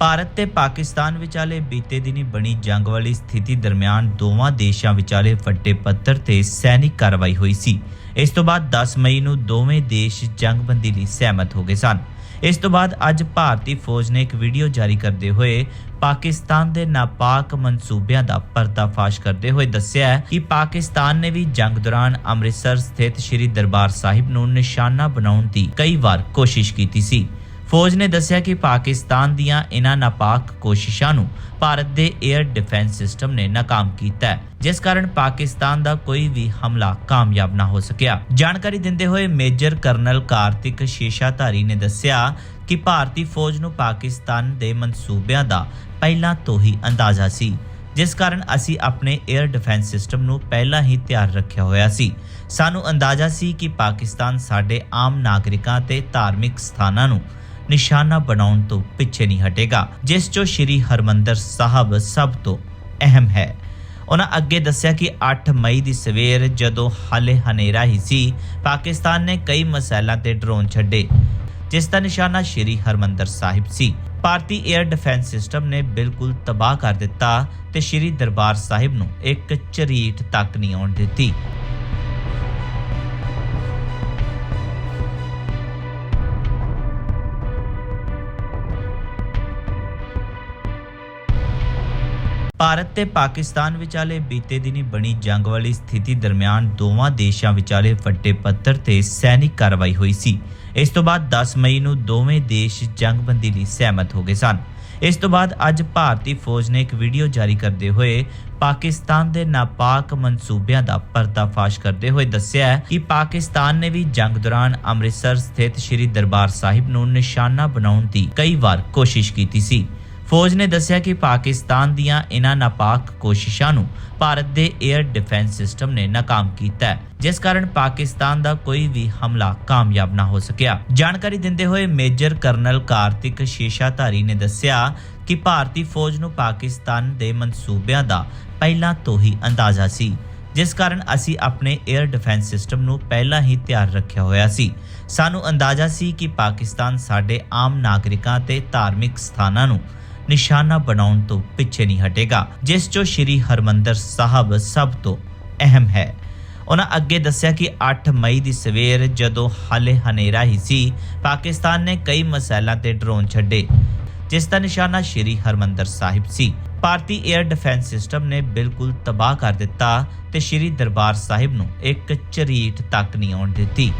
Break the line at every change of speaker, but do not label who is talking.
ਭਾਰਤ ਤੇ ਪਾਕਿਸਤਾਨ ਵਿਚਾਲੇ ਬੀਤੇ ਦਿਨੀ ਬਣੀ ਜੰਗ ਵਾਲੀ ਸਥਿਤੀ ਦਰਮਿਆਨ ਦੋਵਾਂ ਦੇਸ਼ਾਂ ਵਿਚਾਲੇ ਵੱਡੇ ਪੱਧਰ ਤੇ ਸੈਨਿਕ ਕਾਰਵਾਈ ਹੋਈ ਸੀ। ਇਸ ਤੋਂ ਬਾਅਦ 10 ਮਈ ਨੂੰ ਦੋਵੇਂ ਦੇਸ਼ ਜੰਗਬੰਦੀ ਲਈ ਸਹਿਮਤ ਹੋ ਗਏ ਸਨ। ਇਸ ਤੋਂ ਬਾਅਦ ਅੱਜ ਭਾਰਤੀ ਫੌਜ ਨੇ ਇੱਕ ਵੀਡੀਓ ਜਾਰੀ ਕਰਦੇ ਹੋਏ ਪਾਕਿਸਤਾਨ ਦੇ ਨਾਪਾਕ ਮਨਸੂਬਿਆਂ ਦਾ ਪਰਦਾਫਾਸ਼ ਕਰਦੇ ਹੋਏ ਦੱਸਿਆ ਕਿ ਪਾਕਿਸਤਾਨ ਨੇ ਵੀ ਜੰਗ ਦੌਰਾਨ ਅੰਮ੍ਰਿਤਸਰ ਸਥਿਤ ਸ੍ਰੀ ਦਰਬਾਰ ਸਾਹਿਬ ਨੂੰ ਨਿਸ਼ਾਨਾ ਬਣਾਉਣ ਦੀ ਕਈ ਵਾਰ ਕੋਸ਼ਿਸ਼ ਕੀਤੀ ਸੀ। ਫੌਜ ਨੇ ਦੱਸਿਆ ਕਿ ਪਾਕਿਸਤਾਨ ਦੀਆਂ ਇਹਨਾਂ ਨਾਪਾਕ ਕੋਸ਼ਿਸ਼ਾਂ ਨੂੰ ਭਾਰਤ ਦੇ 에ਅਰ ਡਿਫੈਂਸ ਸਿਸਟਮ ਨੇ ਨਾਕਾਮ ਕੀਤਾ ਹੈ, ਜਿਸ ਕਾਰਨ ਪਾਕਿਸਤਾਨ ਦਾ ਕੋਈ ਵੀ ਹਮਲਾ ਕਾਮਯਾਬ ਨਾ ਹੋ ਸਕਿਆ। ਜਾਣਕਾਰੀ ਦਿੰਦੇ ਹੋਏ ਮੇਜਰ ਕਰਨਲ ਕਾਰਤਿਕ ਸ਼ੇਸ਼ਾਧਾਰੀ ਨੇ ਦੱਸਿਆ ਕਿ ਭਾਰਤੀ ਫੌਜ ਨੂੰ ਪਾਕਿਸਤਾਨ ਦੇ ਮਨਸੂਬਿਆਂ ਦਾ ਪਹਿਲਾਂ ਤੋਂ ਹੀ ਅੰਦਾਜ਼ਾ ਸੀ, ਜਿਸ ਕਾਰਨ ਅਸੀਂ ਆਪਣੇ 에ਅਰ ਡਿਫੈਂਸ ਸਿਸਟਮ ਨੂੰ ਪਹਿਲਾਂ ਹੀ ਤਿਆਰ ਰੱਖਿਆ ਹੋਇਆ ਸੀ। ਸਾਨੂੰ ਅੰਦਾਜ਼ਾ ਸੀ ਕਿ ਪਾਕਿਸਤਾਨ ਸਾਡੇ ਆਮ ਨਾਗਰਿਕਾਂ ਤੇ ਧਾਰਮਿਕ ਸਥਾਨਾਂ ਨੂੰ ਨਿਸ਼ਾਨਾ ਬਣਾਉਣ ਤੋਂ ਪਿੱਛੇ ਨਹੀਂ ਹਟੇਗਾ, ਜਿਸ 'ਚੋਂ ਸ਼੍ਰੀ ਹਰਮੰਦਰ ਸਾਹਿਬ ਸਭ ਤੋਂ ਅਹਿਮ ਹੈ। ਉਹਨਾਂ ਅੱਗੇ ਦੱਸਿਆ ਕਿ 8 ਮਈ ਦੀ ਸਵੇਰ ਜਦੋਂ ਹਾਲੇ ਹਨੇਰਾ ਹੀ ਸੀ, ਪਾਕਿਸਤਾਨ ਨੇ ਕਈ ਮਸਾਇਲਾਂ ਤੇ ਡਰੋਨ ਛੱਡੇ, ਜਿਸ ਦਾ ਨਿਸ਼ਾਨਾ ਸ਼੍ਰੀ ਹਰਮੰਦਰ ਸਾਹਿਬ ਸੀ। ਭਾਰਤੀ 에ਅਰ ਡਿਫੈਂਸ ਸਿਸਟਮ ਨੇ ਬਿਲਕੁਲ ਤਬਾਹ ਕਰ ਦਿੱਤਾ ਤੇ ਸ਼੍ਰੀ ਦਰਬਾਰ ਸਾਹਿਬ ਨੂੰ ਇੱਕ ਝਰੀਟ ਤੱਕ ਨਹੀਂ ਆਉਣ ਦਿੱਤੀ। ਭਾਰਤ ਤੇ ਪਾਕਿਸਤਾਨ ਵਿਚਾਲੇ ਬੀਤੇ ਦਿਨੀ ਬਣੀ ਜੰਗ ਵਾਲੀ ਸਥਿਤੀ ਦਰਮਿਆਨ ਦੋਵਾਂ ਦੇਸ਼ਾਂ ਵਿਚਾਲੇ ਵੱਡੇ ਪੱਧਰ ਤੇ ਸੈਨਿਕ ਕਾਰਵਾਈ ਹੋਈ ਸੀ। ਇਸ ਤੋਂ ਬਾਅਦ 10 ਮਈ ਨੂੰ ਦੋਵੇਂ ਦੇਸ਼ ਜੰਗਬੰਦੀ ਲਈ ਸਹਿਮਤ ਹੋ ਗਏ ਸਨ। ਇਸ ਤੋਂ ਬਾਅਦ ਅੱਜ ਭਾਰਤੀ ਫੌਜ ਨੇ ਇੱਕ ਵੀਡੀਓ ਜਾਰੀ ਕਰਦੇ ਹੋਏ ਪਾਕਿਸਤਾਨ ਦੇ ਨਾਪਾਕ ਮਨਸੂਬਿਆਂ ਦਾ ਪਰਦਾਫਾਸ਼ ਕਰਦੇ ਹੋਏ ਦੱਸਿਆ ਕਿ ਪਾਕਿਸਤਾਨ ਨੇ ਵੀ ਜੰਗ ਦੌਰਾਨ ਅੰਮ੍ਰਿਤਸਰ ਸਥਿਤ ਸ੍ਰੀ ਦਰਬਾਰ ਸਾਹਿਬ ਨੂੰ ਨਿਸ਼ਾਨਾ ਬਣਾਉਣ ਦੀ ਕਈ ਵਾਰ ਕੋਸ਼ਿਸ਼ ਕੀਤੀ ਸੀ। ਫੌਜ ਨੇ ਦੱਸਿਆ ਕਿ ਪਾਕਿਸਤਾਨ ਦੀਆਂ ਇਹਨਾਂ ਨਾਪਾਕ ਕੋਸ਼ਿਸ਼ਾਂ ਨੂੰ ਭਾਰਤ ਦੇ 에ਅਰ ਡਿਫੈਂਸ ਸਿਸਟਮ ਨੇ ਨਾਕਾਮ ਕੀਤਾ ਹੈ, ਜਿਸ ਕਾਰਨ ਪਾਕਿਸਤਾਨ ਦਾ ਕੋਈ ਵੀ ਹਮਲਾ ਕਾਮਯਾਬ ਨਾ ਹੋ ਸਕਿਆ। ਜਾਣਕਾਰੀ ਦਿੰਦੇ ਹੋਏ ਮੇਜਰ ਕਰਨਲ ਕਾਰਤਿਕ ਸ਼ੇਸ਼ਾਧਾਰੀ ਨੇ ਦੱਸਿਆ ਕਿ ਭਾਰਤੀ ਫੌਜ ਨੂੰ ਪਾਕਿਸਤਾਨ ਦੇ ਮਨਸੂਬਿਆਂ ਦਾ ਪਹਿਲਾਂ ਤੋਂ ਹੀ ਅੰਦਾਜ਼ਾ ਸੀ, ਜਿਸ ਕਾਰਨ ਅਸੀਂ ਆਪਣੇ 에ਅਰ ਡਿਫੈਂਸ ਸਿਸਟਮ ਨੂੰ ਪਹਿਲਾਂ ਹੀ ਤਿਆਰ ਰੱਖਿਆ ਹੋਇਆ ਸੀ। ਸਾਨੂੰ ਅੰਦਾਜ਼ਾ ਸੀ ਕਿ ਪਾਕਿਸਤਾਨ ਸਾਡੇ ਆਮ ਨਾਗਰਿਕਾਂ ਤੇ ਧਾਰਮਿਕ ਸਥਾਨਾਂ ਨੂੰ ਨਿਸ਼ਾਨਾ ਬਣਾਉਣ ਤੋਂ ਪਿੱਛੇ ਨਹੀਂ ਹਟੇਗਾ, ਜਿਸ 'ਚੋਂ ਸ਼੍ਰੀ ਹਰਮੰਦਰ ਸਾਹਿਬ ਸਭ ਤੋਂ ਅਹਿਮ ਹੈ। ਉਹਨਾਂ ਅੱਗੇ ਦੱਸਿਆ ਕਿ 8 ਮਈ ਦੀ ਸਵੇਰ ਜਦੋਂ ਹਾਲੇ ਹਨੇਰਾ ਹੀ ਸੀ, ਪਾਕਿਸਤਾਨ ਨੇ ਕਈ ਮਸਾਇਲਾਂ ਤੇ ਡਰੋਨ ਛੱਡੇ, ਜਿਸ ਦਾ ਨਿਸ਼ਾਨਾ ਸ਼੍ਰੀ ਹਰਮੰਦਰ ਸਾਹਿਬ ਸੀ। ਭਾਰਤੀ 에ਅਰ ਡਿਫੈਂਸ ਸਿਸਟਮ ਨੇ ਬਿਲਕੁਲ ਤਬਾਹ ਕਰ ਦਿੱਤਾ ਤੇ ਸ਼੍ਰੀ ਦਰਬਾਰ ਸਾਹਿਬ ਨੂੰ ਇੱਕ ਝਰੀਟ ਤੱਕ ਨਹੀਂ ਆਉਣ ਦਿੱਤੀ।